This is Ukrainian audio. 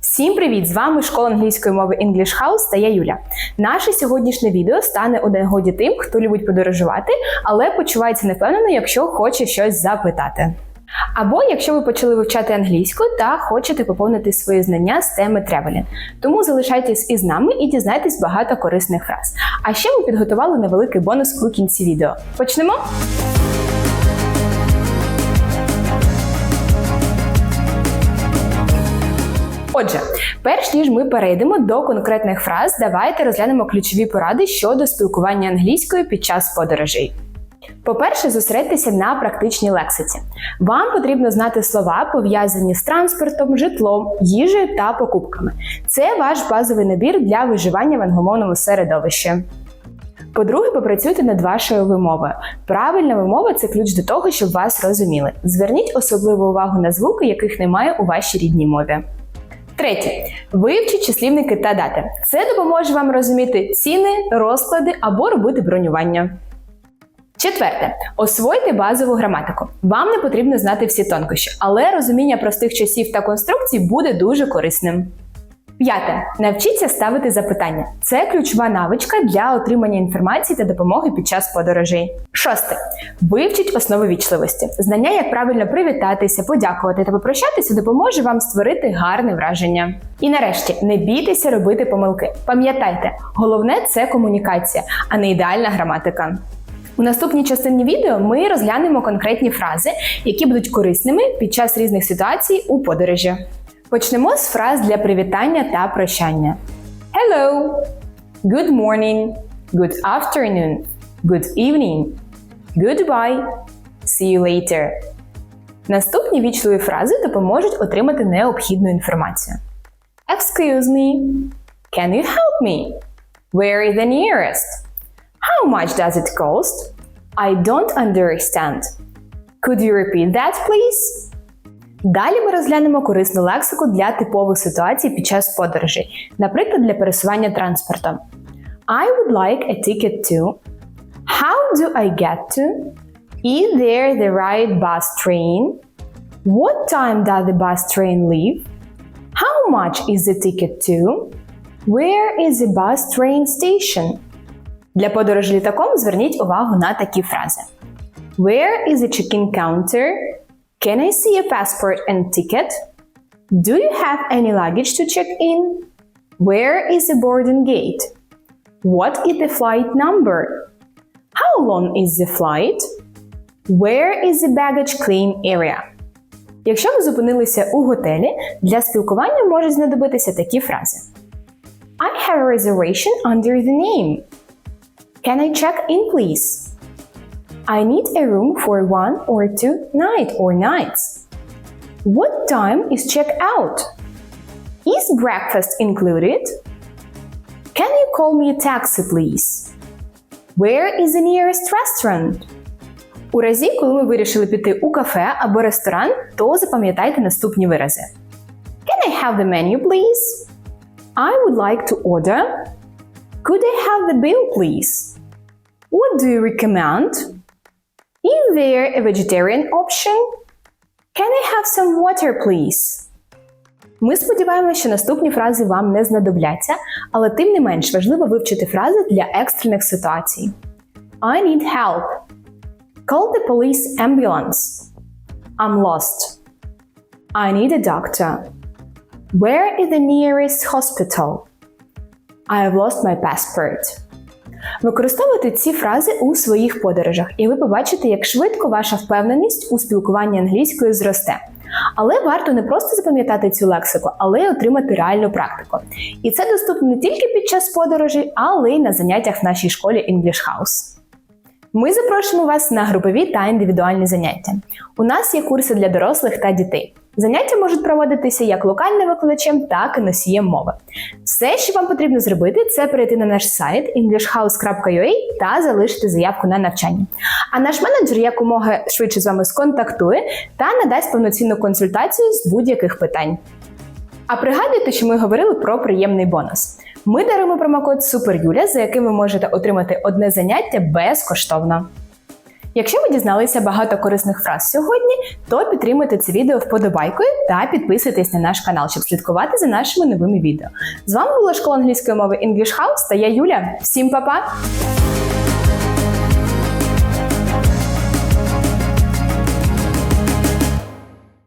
Всім привіт! З вами школа англійської мови English House та я Юля. Наше сьогоднішнє відео стане у нагоді тим, хто любить подорожувати, але почувається невпевнено, якщо хоче щось запитати. Або якщо ви почали вивчати англійську та хочете поповнити свої знання з теми тревелінг. Тому залишайтесь із нами і дізнайтесь багато корисних фраз. А ще ми підготували невеликий бонус у кінці відео. Почнемо? Отже, перш ніж ми перейдемо до конкретних фраз, давайте розглянемо ключові поради щодо спілкування англійською під час подорожей. По-перше, зосередьтеся на практичній лексиці. Вам потрібно знати слова, пов'язані з транспортом, житлом, їжею та покупками. Це ваш базовий набір для виживання в англомовному середовищі. По-друге, попрацюйте над вашою вимовою. Правильна вимова це ключ до того, щоб вас розуміли. Зверніть особливу увагу на звуки, яких немає у вашій рідній мові. Третє. Вивчі числівники та дати. Це допоможе вам розуміти ціни, розклади або робити бронювання. Четверте, освойте базову граматику. Вам не потрібно знати всі тонкощі, але розуміння простих часів та конструкцій буде дуже корисним. П'яте. Навчіться ставити запитання. Це ключова навичка для отримання інформації та допомоги під час подорожей. Шосте. Вивчіть основи вічливості. Знання, як правильно привітатися, подякувати та попрощатися, допоможе вам створити гарне враження. І нарешті не бійтеся робити помилки. Пам'ятайте, головне це комунікація, а не ідеальна граматика. У наступній частині відео ми розглянемо конкретні фрази, які будуть корисними під час різних ситуацій у подорожі. Почнемо з фраз для привітання та прощання. Hello! Good morning! Good afternoon! Good evening! Goodbye! See you later! Наступні вічливі фрази допоможуть отримати необхідну інформацію. Excuse me! Can you help me? Where is the nearest? How much does it cost? I don't understand. Could you repeat that, please? Далі ми розглянемо корисну лексику для типових ситуацій під час подорожей, наприклад, для пересування транспортом. I would like a ticket to. How do I get to? Is there the right bus train? What time does the bus train leave? How much is the ticket to? Where is the bus train station? Для подорожі літаком зверніть увагу на такі фрази. Where is the check-in counter? Can I see a passport and ticket? Do you have any luggage to check in? Where is the boarding gate? What is the flight number? How long is the flight? Where is the baggage claim area? Якщо ви зупинилися у готелі, для спілкування можуть знадобитися такі фрази. I have a reservation under the name. Can I check in, please? I need a room for one or two night or nights. What time is check out? Is breakfast included? Can you call me a taxi, please? Where is the nearest restaurant? У разі, коли ми вирішили піти у кафе або ресторан, то запам'ятайте наступні вирази. Can I have the menu, please? I would like to order. Could I have the bill, please? What do you recommend? Is there a vegetarian option? Can I have some water, please? Ми сподіваємося, що наступні фрази вам не знадобляться, але тим не менш важливо вивчити фрази для екстрених ситуацій. I need help. Call the police ambulance. I'm lost. I need a doctor. Where is the nearest hospital? I have lost my passport. Використовуйте ці фрази у своїх подорожах, і ви побачите, як швидко ваша впевненість у спілкуванні англійською зросте. Але варто не просто запам'ятати цю лексику, але й отримати реальну практику. І це доступно не тільки під час подорожей, але й на заняттях в нашій школі English House. Ми запрошуємо вас на групові та індивідуальні заняття. У нас є курси для дорослих та дітей. Заняття можуть проводитися як локальним викладачем, так і носієм мови. Все, що вам потрібно зробити, це перейти на наш сайт englishhouse.ua та залишити заявку на навчання. А наш менеджер якомога швидше з вами сконтактує та надасть повноцінну консультацію з будь-яких питань. А пригадуйте, що ми говорили про приємний бонус. Ми даруємо промокод SUPERYULЯ, за яким ви можете отримати одне заняття безкоштовно. Якщо ви дізналися багато корисних фраз сьогодні, то підтримуйте це відео вподобайкою та підписуйтесь на наш канал, щоб слідкувати за нашими новими відео. З вами була школа англійської мови English House та я Юля. Всім па-па!